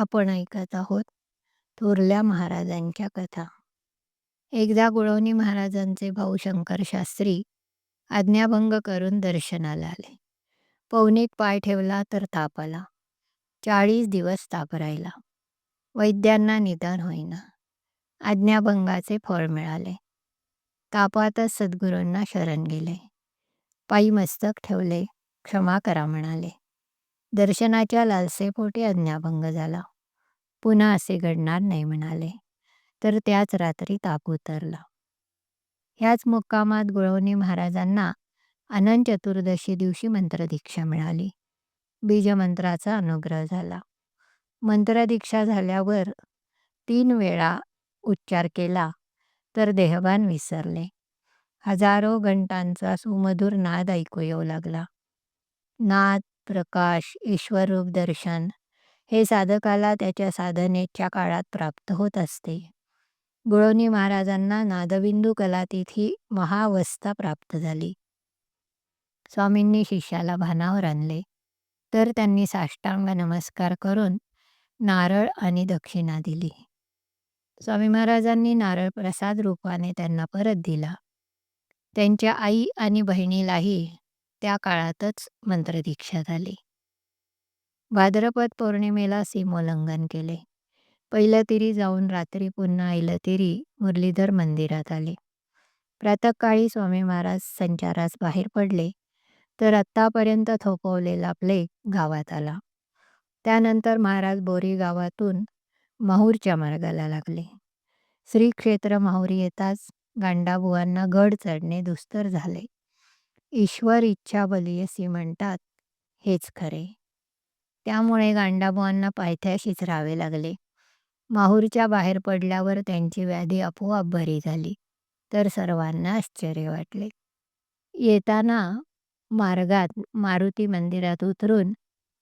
आपण ऐकत आहोत. थोरल्या महाराजांच्या कथा. एकदा गुळवणी महाराजांचे भाऊ शंकर शास्त्री आज्ञाभंग करून दर्शनाला आले. पवनीत पाय ठेवला तर ताप आला. चाळीस दिवस ताप राहिला. वैद्यांना निदान होईना. आज्ञाभंगाचे फळ मिळाले. तापातच सद्गुरूंना शरण गेले. पायी मस्तक ठेवले. क्षमा करा म्हणाले. दर्शनाच्या लालसेपोटी आज्ञाभंग झाला. पुन्हा असे घडणार नाही म्हणाले. तर त्याच रात्री ताप उतरला. ह्याच मुक्कामात गुळवणी महाराजांना अनंत चतुर्दशी दिवशी मंत्रदीक्षा मिळाली. बीजमंत्राचा अनुग्रह झाला. मंत्रदीक्षा झाल्यावर तीन वेळा उच्चार केला तर देहभान विसरले. हजारो घंटांचा सुमधुर नाद ऐकू येऊ लागला. नाद प्रकाश ईश्वररूप दर्शन हे साधकाला त्याच्या साधनेच्या काळात प्राप्त होत असते. गुळवणी महाराजांना नादबिंदू कलातिथी महावस्था प्राप्त झाली. स्वामींनी शिष्याला भानावर आणले. तर त्यांनी साष्टांग नमस्कार करून नारळ आणि दक्षिणा दिली. स्वामी महाराजांनी नारळ प्रसाद रूपाने त्यांना परत दिला. त्यांच्या आई आणि बहिणीलाही त्या काळातच मंत्रदीक्षा झाली. भाद्रपद पौर्णिमेला सीमोल्लंघन केले. पहिलं जाऊन रात्री पुन्हा ऐलतिरी मुरलीधर मंदिरात आले. प्रातःकाळी स्वामी महाराज संचारास बाहेर पडले तर आत्तापर्यंत थोपवलेला प्लेग गावात आला. त्यानंतर महाराज बोरी गावातून माहूरच्या मार्गाला लागले. श्री क्षेत्र माहुरी येताच गांडाबुवांना गड चढणे दुस्तर झाले. ईश्वर इच्छा बलियसी म्हणतात. हेच खरे. त्यामुळे गांडाबुवांना पायथ्याशीच राहावे लागले. माहूरच्या बाहेर पडल्यावर त्यांची व्याधी आपोआप बरी झाली तर सर्वांना आश्चर्य वाटले. येताना मार्गात मारुती मंदिरात उतरून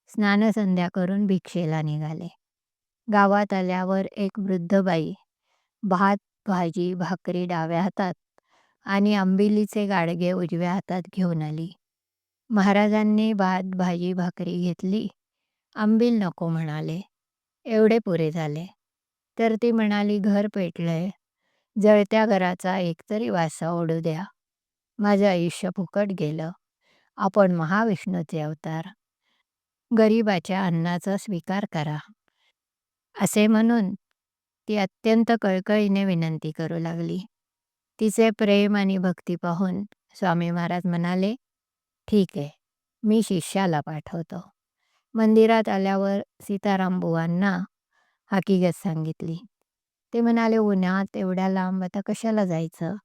स्नानसंध्या करून भिक्षेला निघाले. गावात आल्यावर एक वृद्ध बाई भात भाजी भाकरी डाव्या हातात आणि आंबिलीचे गाडगे उजव्या हातात घेऊन आली. महाराजांनी भात भाजी भाकरी घेतली. आंबील नको म्हणाले. एवढे पुरे झाले. तर ती म्हणाली घर पेटलंय. जळत्या घराचा एकतरी वासा ओढू द्या. माझं आयुष्य फुकट गेलं. आपण महाविष्णूचे अवतार. गरिबाच्या अन्नाचा स्वीकार करा. असे म्हणून ती अत्यंत कळकळीने विनंती करू लागली. तिचे प्रेम आणि भक्ती पाहून स्वामी महाराज म्हणाले ठीक आहे मी शिष्याला पाठवतो. मंदिरात आल्यावर सीताराम बुवांना हकीकत सांगितली. ते म्हणाले उन्हात एवढ्या लांब आता कशाला जायचं?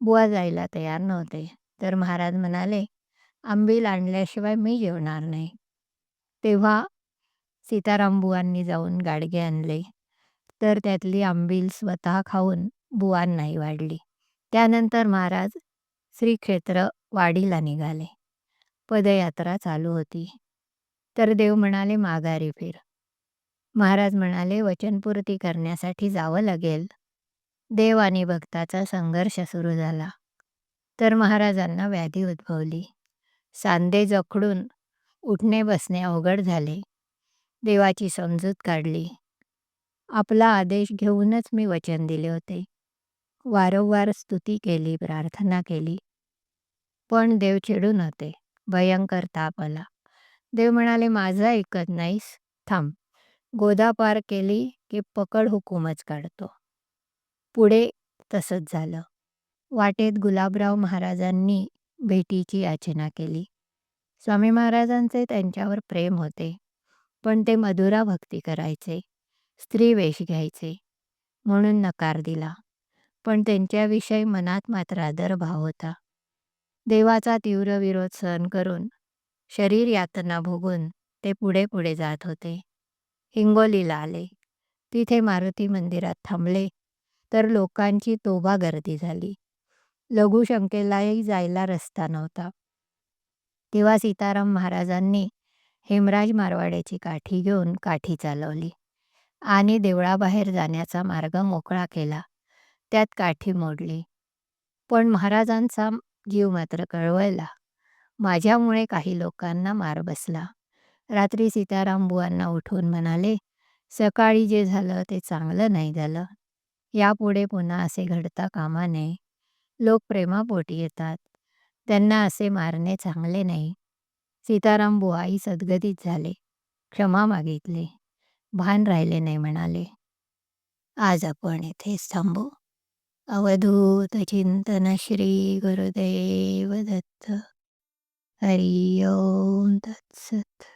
बुवा जायला तयार नव्हते. तर महाराज म्हणाले आंबील आणल्याशिवाय मी जेवणार नाही. तेव्हा सीताराम बुवांनी जाऊन गाडगे आणले. तर त्यातली आंबील स्वतः खाऊन बुवांनाही वाढली. त्यानंतर महाराज श्रीक्षेत्र वाडीला निघाले. पदयात्रा चालू होती. तर देव म्हणाले माघारी फिर. महाराज म्हणाले वचनपूर्ती करण्यासाठी जावं लागेल. देव आणि भक्ताचा संघर्ष सुरू झाला. तर महाराजांना व्याधी उद्भवली. सांधे जखडून उठणे बसणे अवघड झाले. देवाची समजूत काढली. आपला आदेश घेऊनच मी वचन दिले होते. वारंवार स्तुती केली प्रार्थना केली. पण देव चिडून होते भयंकर ताप आला. देव म्हणाले माझं ऐकत नाहीस. थांब. गोदा पार केली की पकड हुकूमच काढतो. पुढे तसंच झालं. वाटेत गुलाबराव महाराजांनी भेटीची याचना केली. स्वामी महाराजांचे त्यांच्यावर प्रेम होते पण ते मधुरा भक्ती करायचे. स्त्री वेष घ्यायचे म्हणून नकार दिला. पण त्यांच्याविषयी मनात मात्र आदर भाव होता. देवाचा तीव्र विरोध सहन करून शरीर यातना भोगून ते पुढे पुढे जात होते. हिंगोलीला आले. तिथे मारुती मंदिरात थांबले. तर लोकांची तोबा गर्दी झाली. लघुशंकेलाही जायला रस्ता नव्हता. तेव्हा सीताराम महाराजांनी हेमराज मारवाड्याची काठी घेऊन काठी चालवली आणि देवळाबाहेर जाण्याचा मार्ग मोकळा केला. त्यात काठी मोडली पण महाराजांचा जीव मात्र कळवळला माझ्यामुळे काही लोकांना मार बसला रात्री सीताराम बुवांना उठवून म्हणाले सकाळी जे झालं ते चांगलं नाही झालं. यापुढे पुन्हा असे घडता कामा नये. लोक प्रेमापोटी येतात. त्यांना असे मारणे चांगले नाही. सीताराम बुवाई सद्गतीत झाले. क्षमा मागितले. भान राहिले नाही म्हणाले. आज आपण इथेच थांबू. अवधूत चिंतन श्री गुरुदेव दत्त हरि ओम तत्सत।